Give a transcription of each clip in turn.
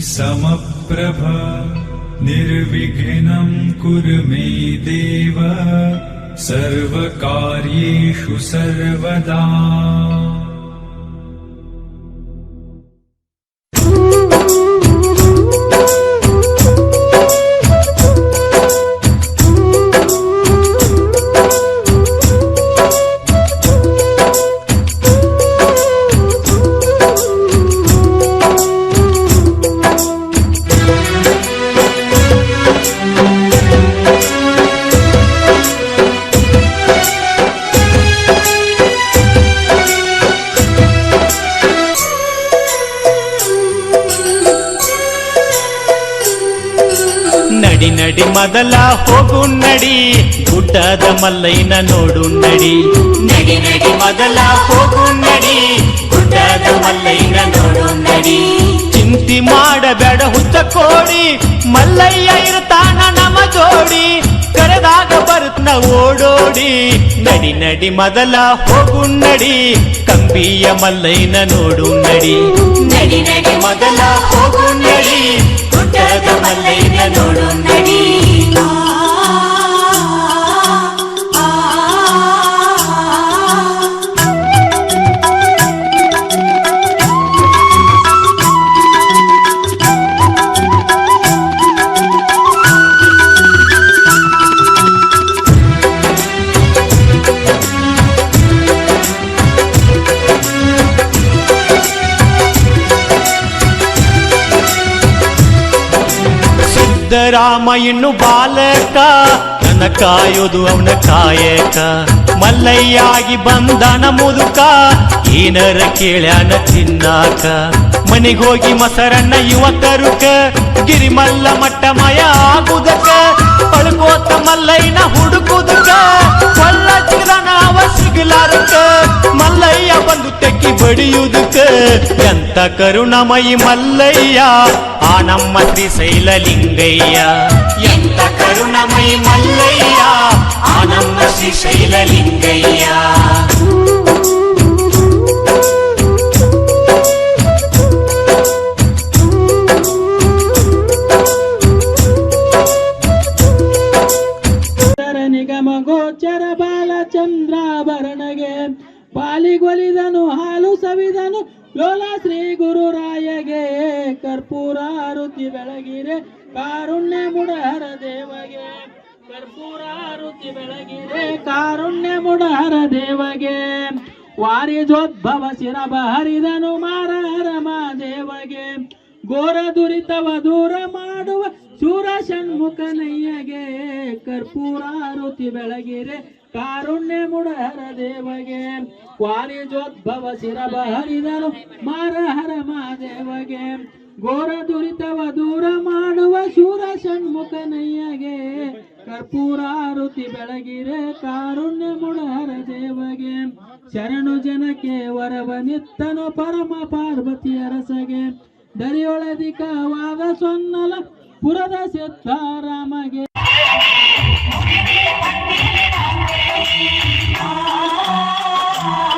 समप्रभ निर्विघ्नं कुरु मे देव। सर्वकार्येषु सर्वदा ನಡಿ ಮೊದಲ ಹೋಗು ನಡಿ, ಗುಡ್ಡದ ಮಲ್ಲೈನ ನೋಡು ನಡಿ. ನಡಿ ನಡಿ ಮೊದಲ ಹೋಗು ನಡಿ, ಗುಡ್ಡದ ಮಲ್ಲೈನ ನೋಡು ನಡಿ. ಚಿಂತಿ ಮಾಡಬೇಡ ಹುಚ್ಚ ಕೋಡಿ, ಮಲ್ಲಯ್ಯ ಇರ್ತಾನ ನಮ ಜೋಡಿ. ಕರೆದಾಗ ಬರುತ್ನ ಓಡೋಡಿ. ನಡಿ ನಡಿ ಮೊದಲ ಹೋಗು ನಡಿ, ಕಂಬಿಯ ಮಲ್ಲೈನ ನೋಡು ನಡಿ. ನಡಿ ನಡಿ ಮೊದಲ ಹೋಗು ನಡಿ, ಗುಡ್ಡದ ಮಲ್ಲೈನ ನೋಡು ಸಿದ್ದರಾಮ ಇನ್ನು ಬಾಲಕ, ನನ್ನ ಕಾಯೋದು ಅವನ ಕಾಯಕ. ಮಲ್ಲಯ್ಯಾಗಿ ಬಂದನ ಮುದುಕ ಏನರ ಕೇಳ್ಯಾನ ತಿನ್ನಾಕ ಮನಿಗೋಗಿ ಮೊಸರನ್ನ ಯುವಕರುಕ ಗಿರಿಮಲ್ಲ ಮಟ್ಟ ಮಯ ಆಗುದಕ. ಪಳ್ಕೋತ ಮಲ್ಲಯ್ಯನ ಹುಡುಕುದಕ. ಕೊಲ್ಲ ಚಿರನ ಅವ ಸಿಗಲಾರಕ. ఒడియుదుక ఎంత కరుణమయి మల్లయ్యా ఆ నమ్మ దిశైల లింగయ్య ఎంత కరుణమయి మల్లయ్యా ఆ నమ్మ శ్రీశైల లింగయ్యా ಕರ್ಪೂರ ಆರುತಿ ಬೆಳಗಿರೆ, ಕಾರುಣ್ಯ ಮುಡಹರ ದೇವಗೆ. ಕರ್ಪೂರ ಆರುತಿ ಬೆಳಗಿರೆ, ಕಾರುಣ್ಯ ಮುಡಹರ ದೇವಗೆ. ವಾರಿಜೋದ್ಭವ ಶಿರಬ ಹರಿದನು ಮಾರಹರ ದೇವಗೆ ಘೋರ ದುರಿತವ ದೂರ ಮಾಡುವ ಶೂರ ಷಣ್ಮುಖನಯ್ಯಗೆ ಕರ್ಪೂರಾರುತಿ ಬೆಳಗಿರೆ ಕಾರುಣ್ಯ ಮುಡಹರ ದೇವಗೆ ವಾರಿಜೋದ್ಭವ ಶಿರಬ ಹರಿದನು ಮಾರಹರ ಮಾದೇವಗೆ ಘೋರ ದುರಿತವ ದೂರ ಮಾಡುವ ಶೂರ ಷಣ್ಮುಖನಯ್ಯಗೆ ಕರ್ಪೂರಾರುತಿ ಬೆಳಗಿರೆ ಕಾರುಣ್ಯ ಮುಡಹರ ದೇವಗೆ, ಶರಣು ಜನಕ್ಕೆ ವರವ ನಿತ್ತನು ಪರಮ ಪಾರ್ವತಿ ಅರಸಗೆ ದರಿಯೊಳದಿಕವಾದ ಸೊನ್ನಲ ಪುರದ ಸಿದ್ಧಾರಾಮಗೆ ಸಿದ್ದರಾಮ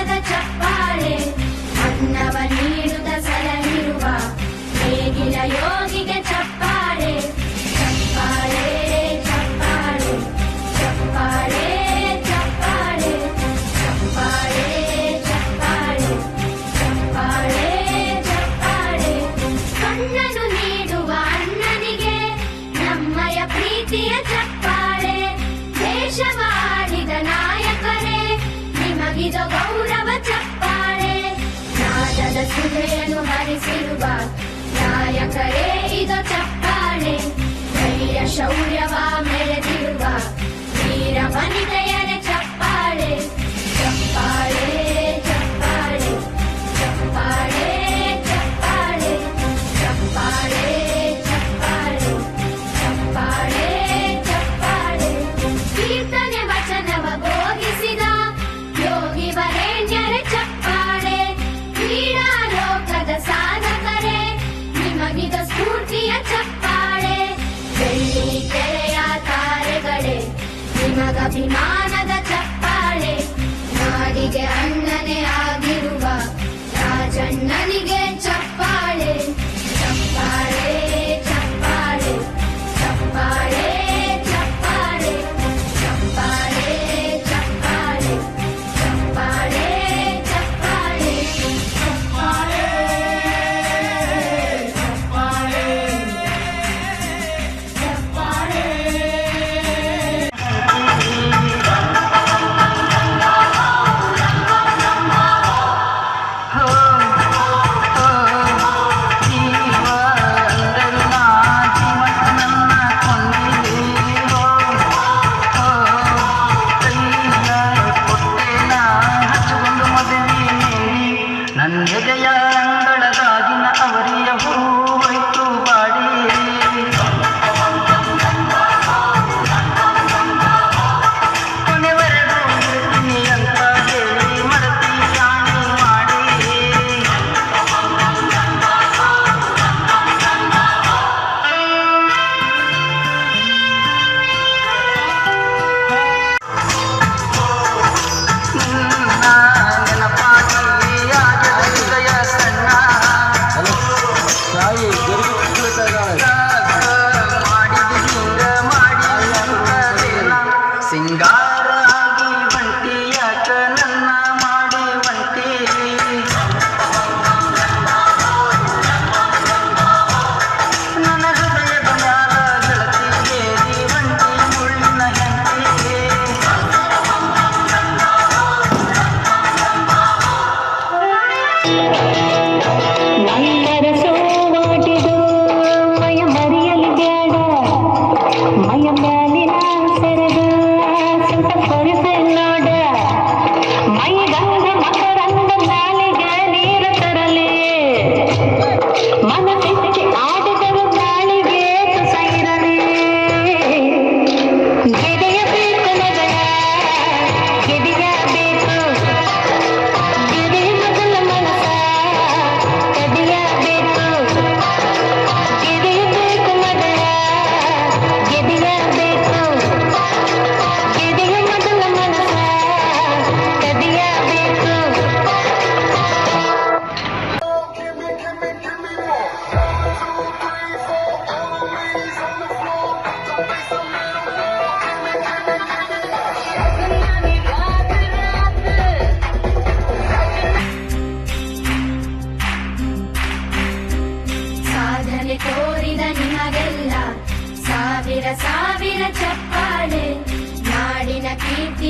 ನಿಜ ಗೌರವ ಚಪ್ಪಾಳೆ ನಾದದ ಸುಧೆಯನ್ನು ಹರಿಸಿರುವ ನಾಯಕರೇ ಇದ ಚಪ್ಪಾಳೆ ಧೈರ್ಯ ಶೌರ್ಯವ ಮೆರೆದಿರುವ ವೀರ ವನಿತೆಯ ನಗಭಿಮಾನದ ಚಪ್ಪಾಳೆ ನಾಡಿಗೆ ಅಣ್ಣ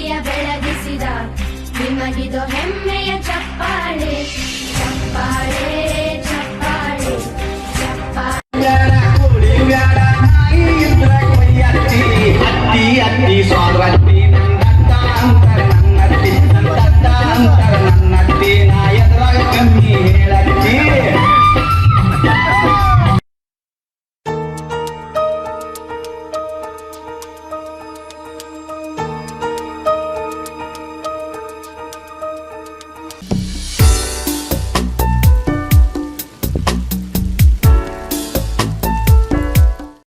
ಜ್ಯೋತಿಯ ಬೆಳಗಿಸಿದ ನಿಮಗಿದು ಹೆಮ್ಮೆಯ ಚಪ್ಪಾಳೆ ಚಪ್ಪಾಳೆ.